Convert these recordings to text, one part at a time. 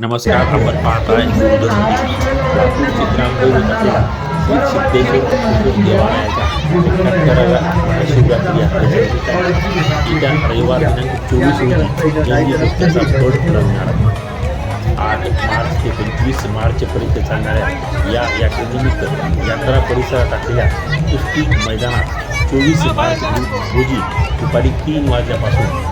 नमस्कार आपण पाहताय देवालयाच्या शिवरात्री यात्रेच्या येत्या रविवार दिनांक चोवीस रोजी जंगी रस्त्याचा फड ठरवणार आठ मार्च ते पंचवीस मार्चपर्यंत चालणाऱ्या या यात्रेनिमित्त यात्रा परिसरात असलेल्या कुस्ती मैदानात चोवीस मार्च रोजी दुपारी तीन वाजल्यापासून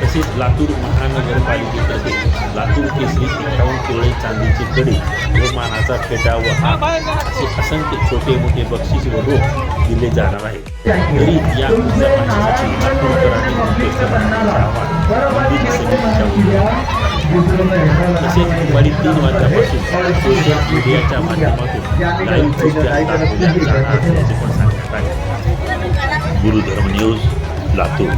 Pesit laku rumah anak yang paling diterbit Laku kisri tingkau kiri candi cipteri Rumah nasab ke dawa hak Asyik asang ke cote muti baksi seluruh Dile dia bisa panjang hati Laku terakhir muti sama Mandi di sini jauh dulu Asyik kembali di luar jawa su Lain juga tak punya cara Asyik pasang Guru Dharma News Laku